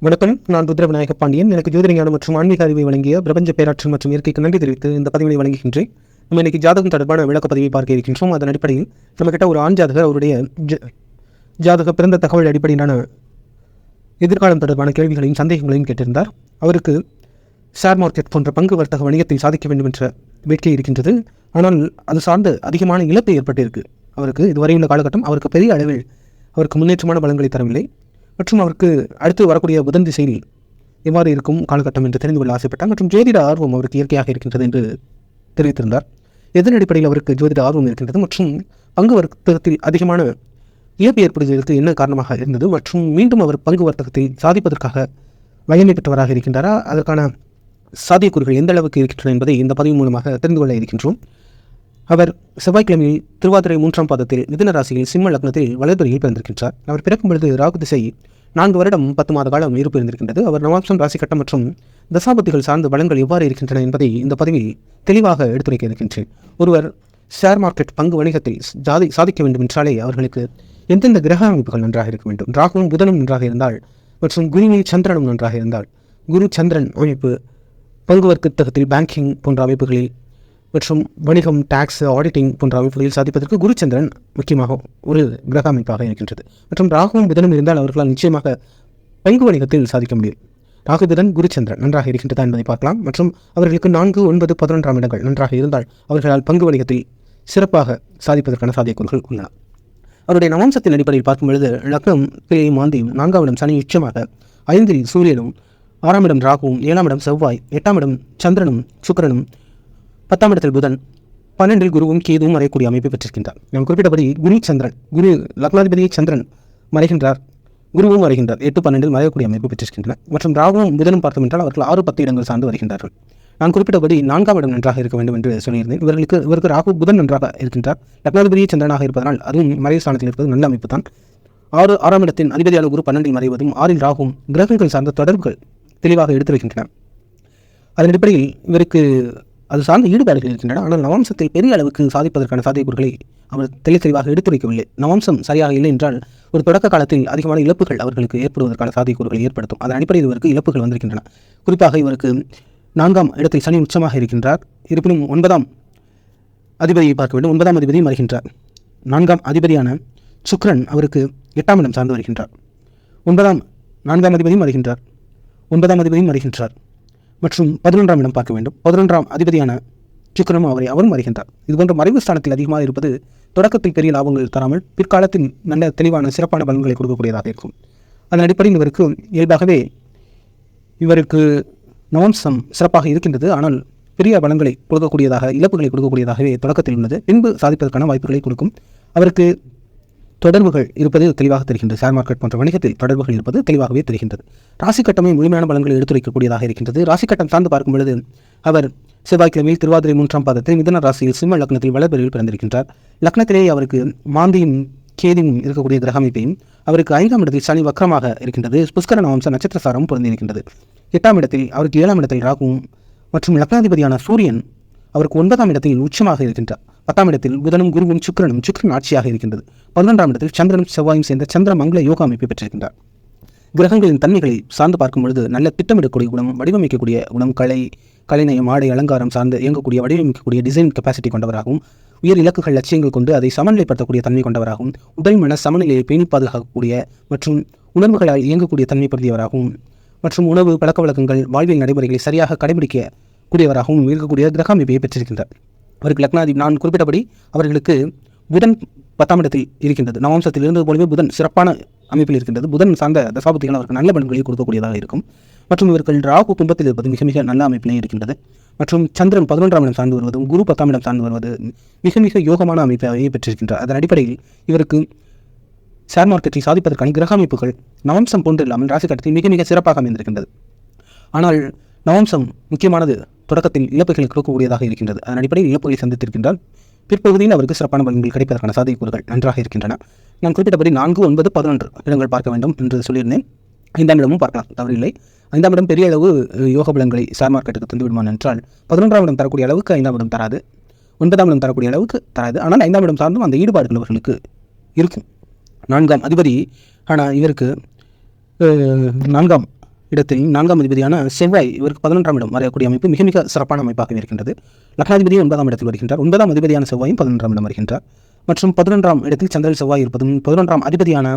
வணக்கம். நான் ருத்ர விநாயக பாண்டியன். எனக்கு ஜோதிரஞானம் மற்றும் ஆன்மீக அறிவை வழங்கிய பிரபஞ்ச பேராற்றல் மற்றும் இயற்கைக்கு நன்றி தெரிவித்து இந்த பதிவினை வழங்குகின்றேன். நம்ம இன்னைக்கு ஜாதகம் தொடர்பான விளக்கப்பதிவை பார்க்க இருக்கின்றோம். அதன் அடிப்படையில் நம்மக்கிட்ட ஒரு ஆண் ஜாதகர் அவருடைய ஜ- ஜாதக பிறந்த தகவல் அடிப்படையிலான எதிர்காலம் தொடர்பான கேள்விகளையும் சந்தேகங்களையும் கேட்டிருந்தார். அவருக்கு ஷேர் மார்க்கெட் போன்ற பங்கு வர்த்தக வணிகத்தை சாதிக்க வேண்டும் என்ற வேட்கை இருக்கின்றது. ஆனால் அது சார்ந்த அதிகமான இழப்பு ஏற்பட்டிருக்கு. அவருக்கு இதுவரையுள்ள காலகட்டம் அவருக்கு பெரிய அளவில் அவருக்கு முன்னேற்றமான பலன்களை தரவில்லை. மற்றும் அவருக்கு அடுத்து வரக்கூடிய புதன் திசையில் எவ்வாறு இருக்கும் காலகட்டம் என்று தெரிந்து கொள்ள ஆசைப்பட்டார். மற்றும் ஜோதிட ஆர்வம் அவருக்கு இயற்கையாக இருக்கின்றது என்று தெரிவித்திருந்தார். எதன் அடிப்படையில் அவருக்கு ஜோதிட ஆர்வம் இருக்கின்றது மற்றும் பங்கு வர்த்தகத்தில் அதிகமான இழப்பு ஏற்படுவதற்கு என்ன காரணமாக இருந்தது மற்றும் மீண்டும் அவர் பங்கு வர்த்தகத்தில் சாதிப்பதற்காக வயமை பெற்றவராக இருக்கின்றாரா? அதற்கான சாத்தியக்கூறுகள் எந்த அளவுக்கு இருக்கின்றன என்பதை இந்த பதிவு மூலமாக தெரிந்து கொள்ள இருக்கின்றோம். அவர் செவ்வாய்க்கிழமையில் திருவாதிரை மூன்றாம் பாதத்தில் மிதன ராசியில் சிம்ம லக்னத்தில் வலதுறையில் பிறந்திருக்கின்றார். அவர் பிறக்கும் பொழுது ராகு திசை நான்கு வருடம் பத்து மாத காலம் இருப்பு இருந்திருக்கின்றது. அவர் நவாம்சம் ராசி கட்டம் மற்றும் தசாபத்திகள் சார்ந்த பலன்கள் எவ்வாறு இருக்கின்றன என்பதை இந்த பதிவில் தெளிவாக எடுத்துரைக்க இருக்கின்றேன். ஒருவர் ஷேர் மார்க்கெட் பங்கு வணிகத்தில் ஜாதி சாதிக்க வேண்டும் என்றாலே அவர்களுக்கு எந்தெந்த கிரக அமைப்புகள் நன்றாக இருக்க வேண்டும்? ராகுவும் புதனும் நன்றாக இருந்தால் மற்றும் குருவி சந்திரனும் நன்றாக இருந்தால் குரு சந்திரன் அமைப்பு பங்கு வர்த்தகத்தில் பேங்கிங் போன்ற அமைப்புகளில் மற்றும் வணிகம் டாக்ஸ் ஆடிட்டிங் போன்ற அமைப்புகளில் சாதிப்பதற்கு குருச்சந்திரன் முக்கியமாக ஒரு கிரக அமைப்பாக இருக்கின்றது. மற்றும் ராகுவும் புதனும் இருந்தால் அவர்களால் நிச்சயமாக பங்கு வணிகத்தில் சாதிக்க முடியும். ராகு குருச்சந்திரன் நன்றாக இருக்கின்றதா என்பதை பார்க்கலாம். மற்றும் அவர்களுக்கு நான்கு ஒன்பது பதினொன்றாம் இடங்கள் நன்றாக இருந்தால் அவர்களால் பங்கு வணிகத்தில் சிறப்பாக சாதிப்பதற்கான சாத்தியக்கூறுகள் உள்ளன. அவருடைய நவம்சத்தின் அடிப்படையில் பார்க்கும் பொழுது லக்னம் கிளியை மாந்தியும் நான்காம் இடம் சனி உச்சமாக ஐந்தில் சூரியனும் ஆறாம் இடம் ராகுவும் ஏழாம் இடம் செவ்வாய் எட்டாம் இடம் சந்திரனும் சுக்கிரனும் பத்தாம் இடத்தில் புதன் பன்னெண்டில் குருவும் கேதுவும் மறையக்கூடிய அமைப்பை பெற்றிருக்கின்றார். நான் குறிப்பிட்டபடி குரு சந்திரன் குரு லக்னாதிபதியை சந்திரன் மறைகின்றார். குருவும் வருகின்றார் எட்டு பன்னெண்டில் மறையக்கூடிய அமைப்பு பெற்றிருக்கின்றன. மற்றும் ராகுவும் புதனும் பார்த்தோம் என்றால் அவர்கள் ஆறு பத்து இடங்கள் சார்ந்து வருகின்றார்கள். நான் குறிப்பிட்டபடி நான்காம் இடம் நன்றாக இருக்க வேண்டும் என்று சொல்லியிருந்தேன். இவர்களுக்கு இவருக்கு ராகு புதன் நன்றாக இருக்கின்றார். லக்னாதிபதியை சந்திரனாக இருப்பதனால் அதுவும் மறைவு ஸ்தானத்தில் இருப்பது நல்ல அமைப்பு தான் ஆறு ஆறாம் இடத்தின் அதிபதியான குரு பன்னெண்டில் மறைவதும் ஆறில் ராகும் கிரகங்கள் சார்ந்த தொடர்புகள் தெளிவாக எடுத்துரைக்கின்றன அதன் அடிப்படையில் இவருக்கு அது சார்ந்த ஈடுபாடுகள் இருக்கின்றன. ஆனால் நவம்சத்தில் பெரிய அளவுக்கு சாதிப்பதற்கான சாத்தியக்கூறுகளை அவர் தெளி தெளிவாக எடுத்துரைக்கவில்லை. நவம்சம் சரியாக இல்லை என்றால் ஒரு தொடக்க காலத்தில் அதிகமான இழப்புகள் அவர்களுக்கு ஏற்படுவதற்கான சாத்தியக்கூறுகளை ஏற்படுத்தும். அதன் அடிப்படையில் இவருக்கு இழப்புகள் வந்திருக்கின்றன. குறிப்பாக இவருக்கு நான்காம் இடத்தில் சனி உச்சமாக இருக்கின்றார். இருப்பினும் ஒன்பதாம் அதிபதியை பார்க்க வேண்டும். ஒன்பதாம் அதிபதியும் வருகின்றார். நான்காம் அதிபதியான சுக்ரன் அவருக்கு எட்டாம் இடம் சார்ந்து வருகின்றார். ஒன்பதாம் நான்காம் அதிபதியும் வருகின்றார். ஒன்பதாம் அதிபதியும் வருகின்றார். மற்றும் பதினொன்றாம் இடம் பார்க்க வேண்டும். பதினொன்றாம் அதிபதியான சுக்கிரனும் அவரை அவரும் வருகின்றார் இது போன்ற மறைவு ஸ்தானத்தில் அதிகமாக இருப்பது தொடக்கத்தில் பெரிய லாபங்கள் தராமல் பிற்காலத்தில் நல்ல தெளிவான சிறப்பான பலன்களை கொடுக்கக்கூடியதாக இருக்கும். அதன் அடிப்படையில் இவருக்கு இயல்பாகவே இவருக்கு நவம்சம் சிறப்பாக இருக்கின்றது. ஆனால் பெரிய பலன்களை கொடுக்கக்கூடியதாக இழப்புகளை கொடுக்கக்கூடியதாகவே தொடக்கத்தில் உள்ளது. பின்பு சாதிப்பதற்கான வாய்ப்புகளை கொடுக்கும். அவருக்கு தொடர்புகள் இருப்பது தெளிவாக தெரிகின்றது ஷேர் மார்க்கெட் போன்ற வணிகத்தில் தொடர்புகள் இருப்பது தெளிவாகவே தெரிகின்றது. ராசி கட்டமே முழுமையான பலன்களை எடுத்துரைக்கக்கூடியதாக இருக்கின்றது. ராசி கட்டம் சார்ந்து பார்க்கும் பொழுது அவர் செவ்வாய்க்கிழமையில் திருவாதிரை மூன்றாம் பாதத்தில் மிதன ராசியில் சிம்ம லக்னத்தில் வளர்பிரிவில் பிறந்திருக்கின்றார். லக்னத்திலேயே அவருக்கு மாந்தியும் கேதியும் இருக்கக்கூடிய கிரக அமைப்பையும் அவருக்கு ஐந்தாம் இடத்தில் சனி வக்கரமாக இருக்கின்றது. புஷ்கர நவம்ச நட்சத்திர சாரமும் பொருந்திருக்கின்றது எட்டாம் இடத்தில் அவருக்கு ஏழாம் இடத்தில் ராகுவும் மற்றும் லக்னாதிபதியான சூரியன் அவருக்கு ஒன்பதாம் இடத்தில் உச்சமாக இருக்கின்றார். பத்தாம் இடத்தில் புதனும் குருவும் சுக்கிரனும் சுக்கிரன் ஆட்சியாக இருக்கின்றது. பதினொன்றாம் இடத்தில் சந்திரனும் செவ்வாயும் சேர்ந்த சந்திர மங்கள யோகா அமைப்பை பெற்றிருக்கின்றார். கிரகங்களின் தன்மைகளை சார்ந்து பார்க்கும் பொழுது நல்ல திட்டமிடக்கூடிய குணம் வடிவமைக்கக்கூடிய குணம் கலை கலைநயம் ஆடை அலங்காரம் சார்ந்து இயங்கக்கூடிய வடிவமைக்கக்கூடிய டிசைன் கெப்பாசிட்டி கொண்டவராகவும் உயர் இலக்குகள் லட்சியங்கள் கொண்டு அதை சமநிலைப்படுத்தக்கூடிய தன்மை கொண்டவராகவும் உடல் மன சமநிலையை பேணி பாதுகாக்கக்கூடிய மற்றும் உணர்வுகளால் இயங்கக்கூடிய தன்மை படுத்தியவராகவும் மற்றும் உணவு பழக்கவழக்கங்கள் வாழ்வியல் நடைமுறைகளை சரியாக கடைபிடிக்க கூடியவராகவும் இருக்கக்கூடிய கிரக அமைப்பை பெற்றிருக்கின்றார். அவருக்கு லக்னாதி நான் குறிப்பிட்டபடி அவர்களுக்கு புதன் பத்தாம் இடத்தில் இருக்கின்றது. நவம்சத்தில் இருந்தது போலவே புதன் சிறப்பான அமைப்பில் இருக்கின்றது. புதன் சார்ந்த தசாபத்திகள் அவருக்கு நல்ல பலன்களை கொடுக்கக்கூடியதாக இருக்கும். மற்றும் இவர்கள் ராகு கும்பத்தில் இருப்பது மிக மிக நல்ல அமைப்பிலே இருக்கின்றது. மற்றும் சந்திரன் பதினொன்றாம் இடம் சார்ந்து வருவதும் குரு பத்தாம் இடம் சார்ந்து வருவது மிக மிக யோகமான அமைப்பை பெற்றிருக்கின்றார். அதன் அடிப்படையில் இவருக்கு ஷேர் மார்க்கெட்டில் சாதிப்பதற்கான கிரக அமைப்புகள் நவம்சம் போன்று இல்லாமல் ராசி கட்டத்தில் மிக மிக சிறப்பாக அமைந்திருக்கின்றது. ஆனால் நவம்சம் முக்கியமானது தொடக்கத்தில் இழப்புகள் கொடுக்கக்கூடியதாக இருக்கின்றது. அதன் அடிப்படையில் இழப்புகளை சந்தித்திருக்கின்றால் பிற்பகுதியில் அவருக்கு சிறப்பான பலன்கள் கிடைப்பதற்கான சாத்தியக்கூறுகள் நன்றாக இருக்கின்றன. நான் குறிப்பிட்டபடி நான்கு ஒன்பது பதினொன்று இடங்கள் பார்க்க வேண்டும் என்று சொல்லியிருந்தேன். ஐந்தாம் இடமும் பார்க்கலாம் தவறில்லை ஐந்தாம் இடம் பெரிய அளவு யோக பலன்களை ஷேர் மார்க்கெட்டுக்கு தந்துவிடுமான் என்றால் பதினொன்றாம் இடம் தரக்கூடிய அளவுக்கு ஐந்தாம் இடம் தராது. ஒன்பதாம் இடம் தரக்கூடிய அளவுக்கு தராது. ஆனால் ஐந்தாம் இடம் சார்ந்தும் அந்த ஈடுபாடுகள் அவர்களுக்கு இருக்கும். நான்காம் அதிபதி ஆனால் இவருக்கு நான்காம் இடத்தில் நான்காம் அதிபதியான செவ்வாய் இவருக்கு பதினொன்றாம் இடம் வரையக்கூடிய அமைப்பு மிக மிக சிறப்பான அமைப்பாக இருக்கின்றது. லக்னாதிபதி ஒன்பதாம் இடத்தில் வருகின்றார். ஒன்பதாம் அதிபதியான செவ்வாயும் பதினொன்றாம் இடம் வருகின்றார். மற்றும் பதினொன்றாம் இடத்தில் சந்திரன் செவ்வாய் இருப்பதும் பதினொன்றாம் அதிபதியான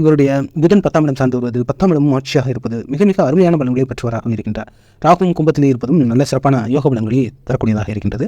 இவருடைய புதன் பத்தாம் இடம் சார்ந்து வருவது பத்தாம் இடமும் ஆட்சியாக இருப்பது மிக மிக அருமையான பலன்களை பெற்றவராக இருக்கின்றார். ராகுவும் கும்பத்திலே இருப்பதும் நல்ல சிறப்பான யோக பலன்களை தரக்கூடியதாக இருக்கின்றது.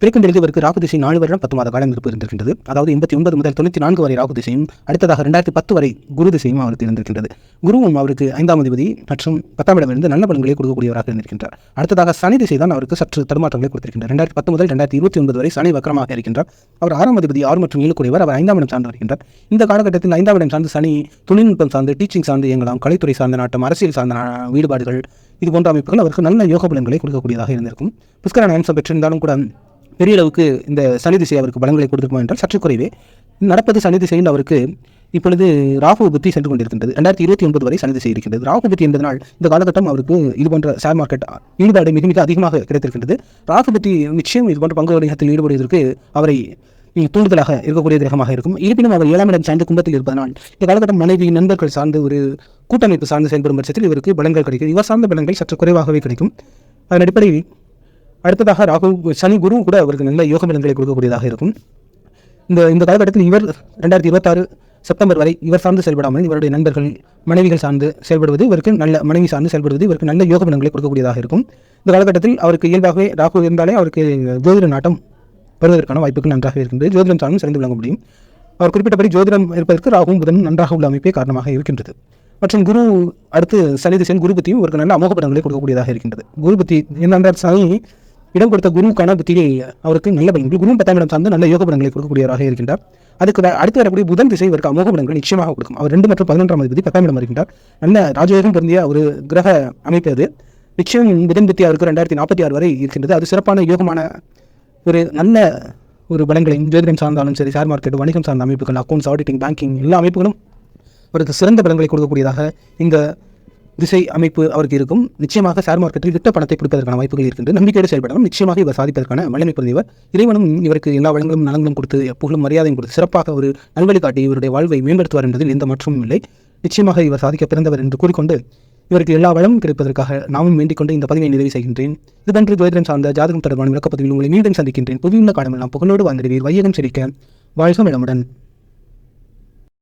பிறக்கும் இவருக்கு ராகு திசை நாலு வருடம் பத்து மாத காலம் இருப்பு இருந்திருக்கின்றது. அதாவது எண்பத்தி ஒன்பது முதல் தொண்ணூற்றி நான்கு வரை ராகு திசையும் அடுத்ததாக ரெண்டாயிரத்தி பத்து வரை குரு திசையும் அவருக்கு இருந்திருக்கின்றது. குருவும் அவருக்கு ஐந்தாம் அதிபதி மற்றும் பத்தாம் இடமிருந்து நல்ல பலன்களை கொடுக்கக்கூடியவராக இருந்திருக்கின்றார். அடுத்ததாக சனி திசை தான் அவருக்கு சற்று தடுமாற்றங்களை கொடுத்திருக்கின்றார். ரெண்டாயிரத்தி பத்து முதல் ரெண்டாயிரத்தி இருபத்தி ஒன்பது வரை சனி வக்கரமாக இருக்கின்றார். அவர் ஆறாம் அதிபதி ஆறு மற்றும் ஏழு குறைவர். அவர் ஐந்தாம் இடம் சார்ந்து வருகின்றார். இந்த காலகட்டத்தில் ஐந்தாம் இடம் சார்ந்து சனி தொழில்நுட்பம் சார்ந்து டீச்சிங் சார்ந்து இயங்கலாம் கலைத்துறை சார்ந்த நாட்டம் அரசியல் சார்ந்த ஈடுபாடுகள் இது போன்ற அமைப்புகள் அவருக்கு நல்ல யோக பலன்களை கொடுக்கக்கூடியதாக இருந்திருக்கும். புஷ்கரன் அம்சம் பெற்றிருந்தாலும் கூட பெரிய அளவுக்கு இந்த சனி திசை அவருக்கு பலங்களை கொடுத்திருக்குமா என்றால் சற்று குறைவே. நடப்பது சனி திசையில் அவருக்கு இப்பொழுது ராகு புத்தி சென்று கொண்டிருக்கின்றது. ரெண்டாயிரத்தி இருபத்தி ஒன்பது வரை சனி திசை இருக்கின்றது. ராகு புத்தி என்பதனால் இந்த காலகட்டம் அவருக்கு இது போன்ற ஷேர் மார்க்கெட் ஈடுபாடு மிக மிக அதிகமாக கிடைத்திருக்கின்றது. ராகு புத்தி நிச்சயம் இது போன்ற பங்கு வணிகத்தில் ஈடுபடுவதற்கு அவரை தூண்டுதலாக இருக்கக்கூடிய கிரகமாக இருக்கும். இருப்பினும் அவர் ஏழாம் இடம் சார்ந்த கும்பத்தில் இருப்பதனால் இந்த காலகட்டம் மனைவி நண்பர்கள் சார்ந்து ஒரு கூட்டமைப்பு சார்ந்து செயல்படும் பட்சத்தில் இவருக்கு பலங்கள் கிடைக்கும். இவர் சார்ந்த பலங்கள் சற்று குறைவாகவே கிடைக்கும். அதன் அடிப்படையில் அடுத்ததாக ராகு சனி குரு கூட அவருக்கு நல்ல யோக பலன்களை கொடுக்கக்கூடியதாக இருக்கும். இந்த இந்த காலகட்டத்தில் இவர் ரெண்டாயிரத்தி இருபத்தாறு செப்டம்பர் வரை இவர் சார்ந்து செயல்படாமல் இவருடைய நண்பர்கள் மனைவிகள் சார்ந்து செயல்படுவது இவருக்கு நல்ல மனைவி சார்ந்து செயல்படுவது இவருக்கு நல்ல யோக பலன்களை கொடுக்கக்கூடியதாக இருக்கும். இந்த காலகட்டத்தில் அவருக்கு இயல்பாகவே ராகு இருந்தாலே அவருக்கு ஜோதிட நாட்டம் வருவதற்கான வாய்ப்புகள் நன்றாக இருக்கின்றது. ஜோதிடம் சார்ந்தும் சிறந்து விளங்க முடியும். அவர் குறிப்பிட்டபடி ஜோதிடம் இருப்பதற்கு ராகுவும் புதனும் நன்றாக உள்ள அமைப்பே காரணமாக இருக்கின்றது. மற்றும் குரு அடுத்து சனி திசையின் குரு புத்தியும் ஒரு நல்ல அமோக படங்களை கொடுக்கக்கூடியதாக இருக்கின்றது. குரு புத்தி என்னென்றால் சனி இடம் கொடுத்த குருவுக்கான புத்தியை அவருக்கு நல்ல பலன்கள் குரு பத்தாம் இடம் சார்ந்து நல்ல யோக பலன்களை கொடுக்கக்கூடியவராக இருக்கின்றார். அதுக்கு அடுத்து வரக்கூடிய புதன் திசை இவருக்கு அமோக பலன்கள் நிச்சயமாக கொடுக்கும். அவர் ரெண்டு மற்றும் பதினொன்றாம் அதிபதி பத்தாம் இடம் இருக்கின்றார். நல்ல ராஜயோகம் பொருந்திய ஒரு கிரக அமைப்பு அது. நிச்சயம் புதன் புத்தி அவருக்கு ரெண்டாயிரத்தி நாற்பத்தி ஆறு வரை இருக்கின்றது. அது சிறப்பான யோகமான ஒரு நல்ல ஒரு பலன்களை ஜோதிடம் சார்ந்தாலும் சரி ஷேர் மார்க்கெட் வணிகம் சார்ந்த அமைப்புகள் அக்கௌண்ட்ஸ் ஆடிட்டிங் பேங்கிங் எல்லா அமைப்புகளும் அவருக்கு சிறந்த பலன்களை கொடுக்கக்கூடியதாக இந்த திசை அமைப்பு அவருக்கு இருக்கும். நிச்சயமாக ஷேர் மார்க்கெட்டில் விட்ட பணத்தை பிடிப்பதற்கான வாய்ப்புகள் இருக்கின்றது நம்பிக்கையோடு செயல்படலாம் நிச்சயமாக இவர் சாதிப்பதற்கான வல்லமை பொருந்தியவர் இறைவனும் இவருக்கு எல்லா வளங்களும் நலங்களும் கொடுத்து புகழும் மரியாதையும் கொடுத்து சிறப்பாக ஒரு நல்வழி காட்டி இவருடைய வாழ்வை மேம்படுத்துவார் என்பதில் எந்த மாற்றமும் இல்லை. நிச்சயமாக இவர் சாதிக்க பிறந்தவர் என்று கூறிக்கொண்டு இவருக்கு எல்லா வளமும் கிடைப்பதற்காக நாமும் வேண்டிக் கொண்டு இந்த பதிவை நிறைவு செய்கின்றேன். இதுபன்று துவைதம் சார்ந்த ஜாதகம் தொடர்பான விளக்கப்பதிவில் உங்களை மீண்டும் சந்திக்கின்றேன். புதியுள்ள காலமெல்லாம் புகழோடு வாழ்ந்திடுவீர். வையகம் செழிக்க வாழ்க வளமுடன்.